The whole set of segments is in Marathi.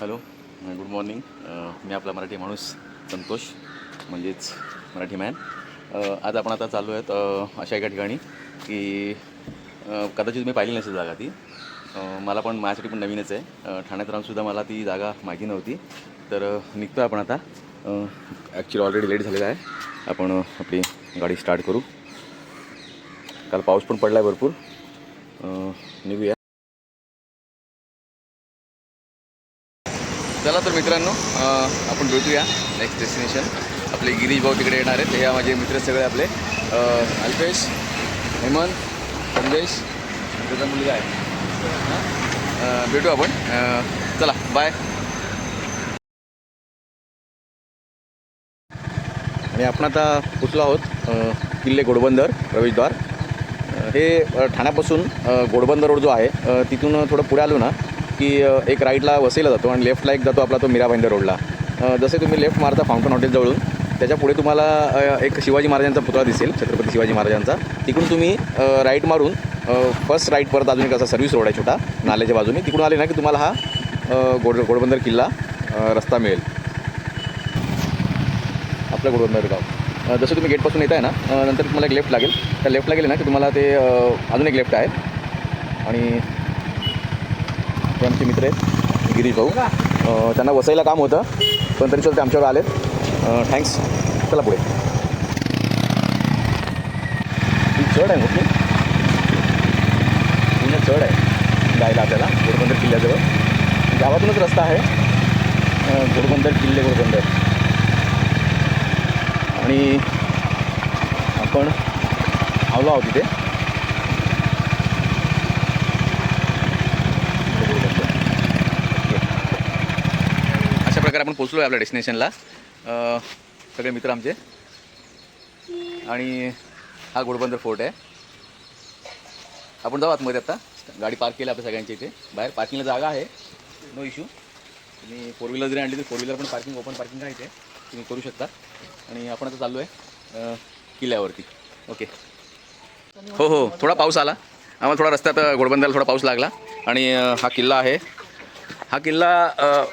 हॅलो गुड मॉर्निंग मी आपला मराठी माणूस संतोष म्हणजेच मराठी मॅन आज आपण आता चाललो आहेत अशा एका ठिकाणी की कदाचित मी पाहिली नसेल जागा ती. मला पण माझ्यासाठी पण नवीनच आहे. ठाण्यात राहूनसुद्धा मला ती जागा माहिती नव्हती. तर निघतो आपण आता. ॲक्च्युली ऑलरेडी लेट झालेला आहे. आपण आपली गाडी स्टार्ट करू. काल पाऊस पण पडला आहे भरपूर निघूया. मित्रांनो आपण भेटूया नेक्स्ट डेस्टिनेशन आपले गिरीश भाऊ तिकडे येणार आहेत. हे माझे मित्र सगळे आपले. अल्पेश हेमंत संदेश त्याचा मुलगा आहे. भेटू आपण. चला बाय आणि आपण आता पोचलो आहोत किल्ले घोडबंदर प्रवेशद्वार. हे ठाण्यापासून घोडबंदर रोड जो आहे तिथून थोडं पुढे आलो ना की एक राईटला वसईला जातो आणि लेफ्टला एक जातो आपला तो मीरा भाईंदर रोडला जसे तुम्ही लेफ्ट मारता फाउंटन हॉटेल जवळून त्याच्या पुढे तुम्हाला एक शिवाजी महाराजांचा पुतळा दिसेल छत्रपती शिवाजी महाराजांचा. तिकडून तुम्ही राईट मारून फर्स्ट राईट परत अजून एक असा सर्व्हिस रोड आहे छोटा नाल्याच्या बाजूने. तिकडून आले ना की तुम्हाला हा गोड गोडबंदर किल्ला रस्ता मिळेल. आपलं गोडबंदर गाव. जसं तुम्ही गेटपासून येत आहे ना नंतर तुम्हाला एक लेफ्ट लागेल. त्या लेफ्टला गेले ना की तुम्हाला ते अजून एक लेफ्ट आहे. आणि आमचे मित्र आहेत गिरीश भाऊ. त्यांना वसईला काम होतं पण तरी सुद्धा ते आमच्यावर आलेत. थँक्स चला पुढे. ही चढ आहे मोठी. पूर्ण चढ आहे. जायला आपल्याला घोडबंदर किल्ल्याजवळ. गावातूनच रस्ता आहे. घोडबंदर किल्ले घोडबंदर. आणि आपण आलो आहोत तिथे अशा प्रकारे आपण पोचलो आहे आपल्या डेस्टिनेशनला. सगळे मित्र आमचे. आणि हा घोडबंदर फोर्ट आहे. आपण जाऊ आतमध्ये आता. गाडी पार्क केली आपल्या सगळ्यांच्या इथे. बाहेर पार्किंगला जागा आहे. नो इश्यू तुम्ही फोर व्हीलर जरी आणली तर फोर व्हीलर पण पार्किंग ओपन पार्किंग आहे इथे. तुम्ही करू शकता. आणि आपण आता चाललो आहे किल्ल्यावरती. ओके हो हो. थोडा पाऊस आला. आम्हाला थोडा रस्त्यात घोडबंदरला थोडा पाऊस लागला. आणि हा किल्ला आहे. हा किल्ला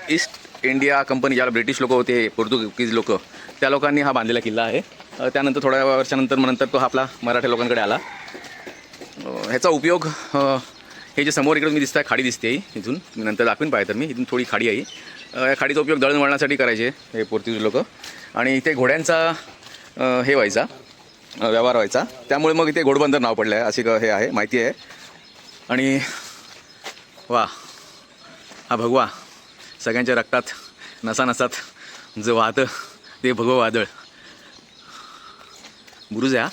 ईस्ट इंडिया कंपनी ज्याला ब्रिटिश लोक होते पोर्तुगीज लोक त्या लोकांनी हा बांधलेला किल्ला आहे. त्यानंतर थोड्या वर्षानंतर नंतर तो आपला मराठा लोकांकडे आला. ह्याचा उपयोग हे जे समोर इकडे मी दिसत आहे खाडी दिसते ही इथून. मी नंतर दाखवीन पाहिजे तर मी इथून थोडी खाडी आहे या खाडीचा उपयोग दळणवळणासाठी करायचे हे पोर्तुगीज लोक. आणि इथे घोड्यांचा हे व्हायचा व्यवहार व्हायचा. त्यामुळे मग इथे घोडबंदर नाव पडलं आहे अशी क- हे आहे माहिती आहे. आणि वा हा भगवा. सगळ्यांच्या रक्तात नसानसात जे वाहतं ते भगव वादळ. बुरुज आहे हा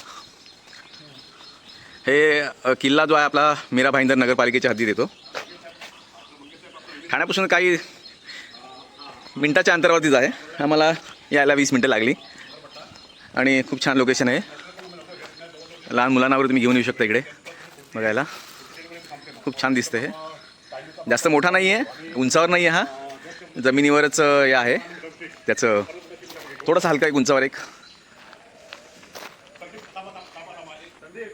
हे किल्ला जो आहे आपला मीरा भाईंदर नगरपालिकेच्या हद्दीत येतो. ठाण्यापासून काही मिनटाच्या अंतरावरतीच आहे. आम्हाला यायला वीस मिनटं लागली. आणि खूप छान लोकेशन आहे. लहान मुलांनावर तुम्ही घेऊन येऊ शकता इकडे बघायला. खूप छान दिसतं हे. जास्त मोठा नाही आहे उंचावर नाही आहे हा. जमिनीवरच हे आहे. त्याचं थोडंसं हलका एक उंचावर एक.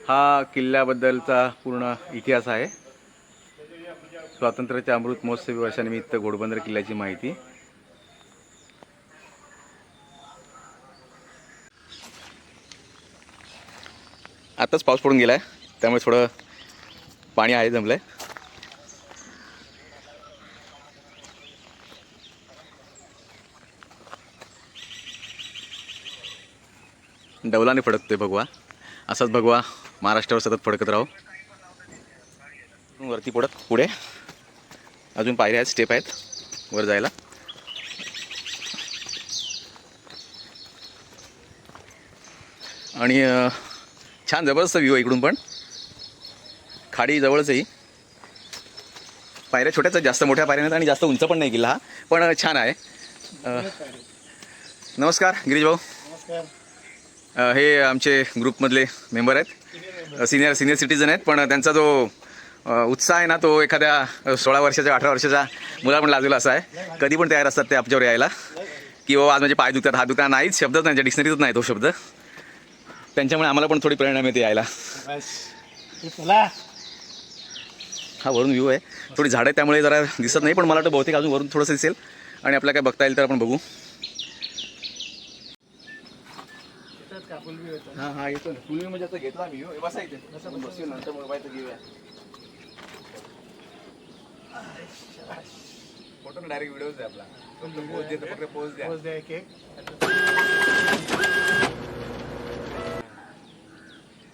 हा किल्ल्याबद्दलचा पूर्ण इतिहास आहे. स्वातंत्र्याच्या अमृत महोत्सवी वर्षानिमित्त घोडबंदर किल्ल्याची माहिती. आताच पाऊस पडून गेला आहे त्यामुळे थोडं पाणी आहे जमलं आहे डौलाने फडकतोय भगवा. असाच भगवा महाराष्ट्रावर सतत फडकत राहो. वरती पडत पुढे. अजून पायऱ्या आहेत स्टेप आहेत. वर जायला. आणि छान जबरदस्त व्ह्यू आहे इकडून पण. खाडी जवळच आहे पायऱ्या छोट्याच जास्त मोठ्या पायऱ्या नाहीत आणि जास्त उंच पण नाही किल्ला हा. पण छान आहे. नमस्कार गिरीश भाऊ. नमस्कार. हे आमचे ग्रुपमधले मेंबर आहेत. सिनियर सिनियर सिटीजन आहेत पण त्यांचा जो उत्साह आहे ना तो एखाद्या सोळा वर्षाच्या अठरा वर्षाच्या मुला पण लागलेला असा आहे. कधी पण तयार असतात ते आमच्यावर यायला. की बाबा आज माझे पाय दुखतात हात दुखतात नाहीच शब्दच नाही डिक्शनरीतच नाही तो शब्द. त्यांच्यामुळे आम्हाला पण थोडी प्रेरणा मिळते यायला. हा वरून व्ह्यू आहे. थोडी झाडं आहे त्यामुळे जरा दिसत नाही पण मला वाटतं बहुतेक अजून वरून थोडंसं दिसेल. आणि आपल्याला काय बघता येईल तर आपण बघू. हां हां येतो ना फुल म्हणजे आता घेतला मी. व्ह्यू बसा इथे. बसूया नंतर मोबाईल घेऊया. फोटो डायरेक्ट व्हिडिओज आहे आपला. फक्त पोज देतो फक्त पोज द्या.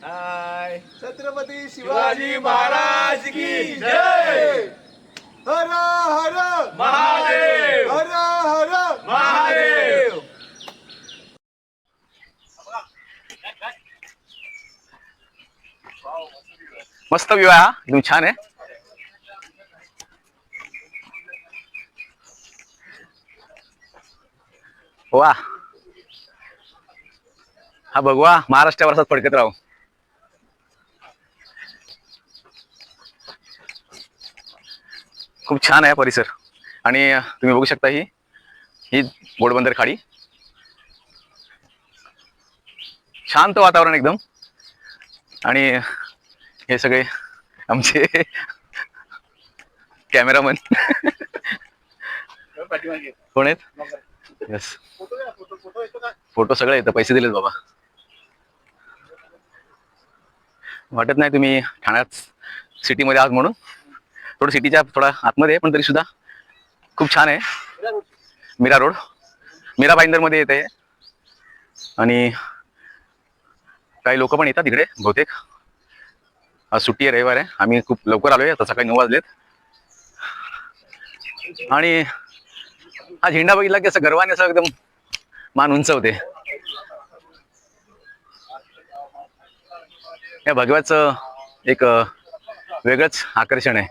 हाय छत्रपती शिवाजी महाराज की जय! हर हर! महादेव! हर हर! महादेव! मस्त व्यू आहे हा. एकदम छान आहे. वा. हा भगवा महाराष्ट्रावर असाच फडकत राहू. खूप छान आहे परिसर. आणि तुम्ही बघू शकता ही ही गोडबंदर खाडी. शांत वातावरण एकदम. आणि हे सगळे आमचे कॅमेरामन. कोण आहेत? येस फोटो सगळे येतं पैसे दिलेत बाबा. वाटत नाही तुम्ही ठाण्यात सिटीमध्ये आहात म्हणून. थोडं सिटीच्या थोडा आतमध्ये आहे पण तरी सुद्धा खूप छान आहे. मीरा रोड. मीरा भाईंदरमध्ये येते. आणि काही लोक पण येतात इकडे बहुतेक. आज सुट्टी आहे रविवार आहे. आम्ही खूप लवकर आलोय आता सकाळी नऊ वाजलेत. आणि हा झेंडा बघितला की असं गर्वाने असं एकदम मान उंचवते. या भगव्याचं एक वेगळंच आकर्षण आहे.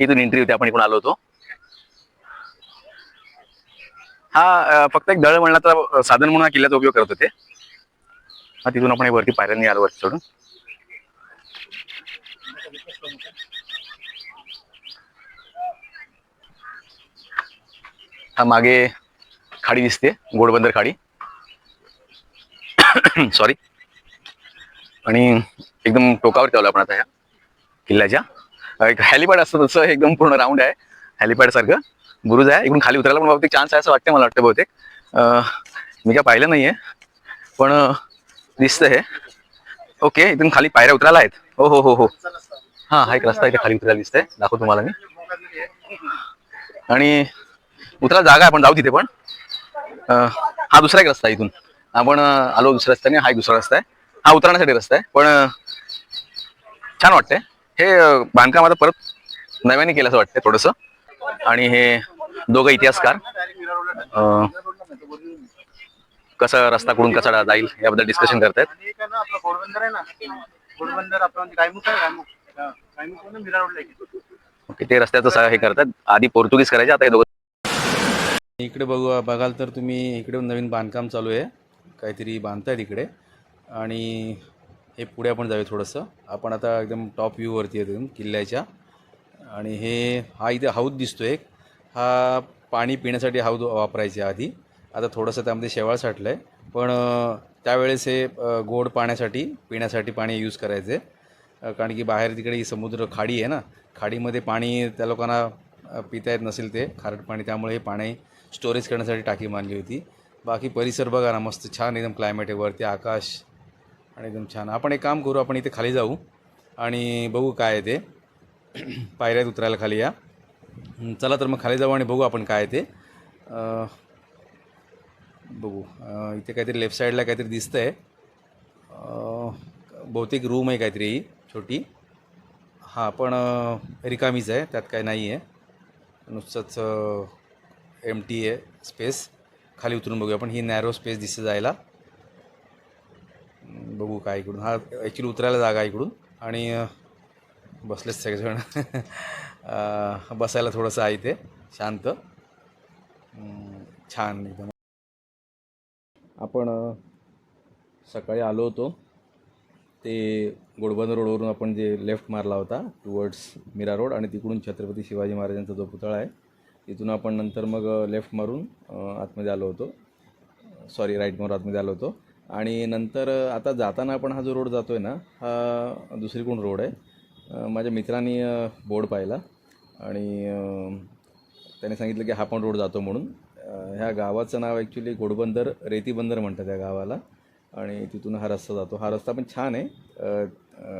इथून एंट्री होती आपण इकडून आलो होतो. हा फक्त एक दळवळणाचा साधन म्हणून हा किल्ल्याचा उपयोग करत होते. हा तिथून आपण वरती पायऱ्यांनी आलो वरती सोडून. हा मागे खाडी दिसते गोडबंदर खाडी. सॉरी आणि एकदम टोकावर ठेवलं आपण आता ह्या किल्ल्याच्या. एक हॅलिपॅड असतं तसं एकदम पूर्ण राऊंड आहे. हॅलिपॅड सारखं. बुरुज आहे. इकडून खाली उतरायला पण बहुतेक चान्स आहे असं वाटतं मला वाटतं बहुतेक. मी काय पाहिलं नाहीये. पण दिसतं हे. ओके इथून खाली पायऱ्या उतरायला आहेत. हो हो हो हो. हां हा एक रस्ता इथे खाली उतरायला दिसतंय. दाखव तुम्हाला मी. आणि उतरायला जागा आहे आपण जाऊ तिथे पण. हा दुसरा एक रस्ता आहे इथून. आपण आलो दुसऱ्या रस्त्याने. हा एक दुसरा रस्ता आहे. हा उतरण्यासाठी रस्ता आहे. पण छान वाटतंय. हे बांधकाम आता परत नव्याने केलं असं वाटतंय थोडंसं. आणि हे दोघं इतिहासकार कसा रस्ता कुठून कसा जाईल याबद्दल डिस्कशन करतायत. म्हणजे हा. ओके ते रस्त्याचं हे करतात. आधी पोर्तुगीज करायचे आता हे दोघं इकडे बघू बघाल तर तुम्ही इकडे नवीन बांधकाम चालू आहे. काहीतरी बांधतायत इकडे. आणि हे पुढे आपण जाऊया थोडंसं. आपण आता एकदम टॉप व्ह्यूवरती येतो किल्ल्याच्या. आणि हे हा इथे हौद दिसतो एक. हा पाणी पिण्यासाठी हौद वापरायचे आधी. आता थोडंसं त्यामध्ये शेवाळ साठलं आहे पण त्यावेळेस हे गोड पाण्यासाठी पिण्यासाठी पाणी यूज करायचे. कारण की बाहेर तिकडे ही समुद्र खाडी आहे ना. खाडीमध्ये पाणी त्या लोकांना पिता येत नसेल ते. खारट पाणी त्यामुळे हे पाणी स्टोरेज करण्यासाठी टाकी मानली होती. बाकी परिसर बघा ना मस्त छान एकदम क्लायमेट आहे. वरती आकाश आणि एकदम छान. आपण एक काम करू आपण इथे खाली जाऊ. आणि बघू काय आहे ते. पायऱ्यात उतरायला खाली या. चला तर मग खाली जाऊ आणि बघू आपण काय आहे ते. बघू. इथे काहीतरी लेफ्ट साईडला काहीतरी दिसतंय. आहे बहुतेक रूम आहे काहीतरी ही छोटी. हां पण रिकामीच आहे त्यात काय नाही आहे नुसतंच एम टी आहे स्पेस खाली उतरून बघूया आपण. ही नॅरो स्पेस दिसते जायला. बघू काय इकडून. हा ॲक्च्युली उतरायला जागा आहे इकडून. आणि बसलेच सगळेजण. बसायला थोडंसं आहे इथे. शांत. छान एकदम. आपण सकाळी आलो होतो. ते गोडबंदर रोडवरून आपण जे लेफ्ट मारला होता टुवर्ड्स मीरा रोड आणि तिकडून छत्रपती शिवाजी महाराजांचा जो पुतळा आहे तिथून आपण नंतर मग लेफ्ट मारून आतमध्ये आलो होतो. सॉरी राईट मारून आतमध्ये आलो होतो. आणि नंतर आता जाताना आपण हा जो रोड जातो आहे ना हा दुसरीकडून रोड आहे. माझ्या मित्रांनी बोर्ड पाहिला आणि त्याने सांगितलं की हा पण रोड जातो म्हणून. ह्या गावाचं नाव ॲक्च्युली घोडबंदर रेतीबंदर म्हणतात त्या गावाला. आणि तिथून हा रस्ता जातो. हा रस्ता पण छान आहे.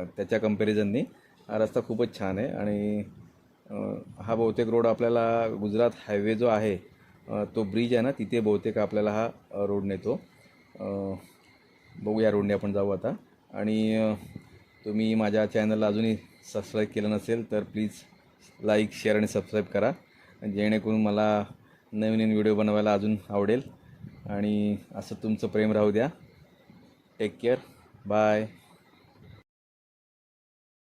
त्याच्या कम्पॅरिझननी हा रस्ता खूपच छान आहे. आणि हा बहुतेक रोड आपल्याला गुजरात हायवे जो आहे तो ब्रिज आहे ना तिथे बहुतेक आपल्याला हा रोड नेतो. बघूया बघू रोडने आपण जाऊ आता. आणि तुम्ही माझ्या चॅनलला अजूनही सबस्क्राईब केलं नसेल तर प्लीज लाईक शेअर आणि सबस्क्राईब करा. जेणेकरून मला नवीन नवीन व्हिडिओ बनवायला अजून आवडेल. आणि असं तुमचं प्रेम राहू द्या. Take care bye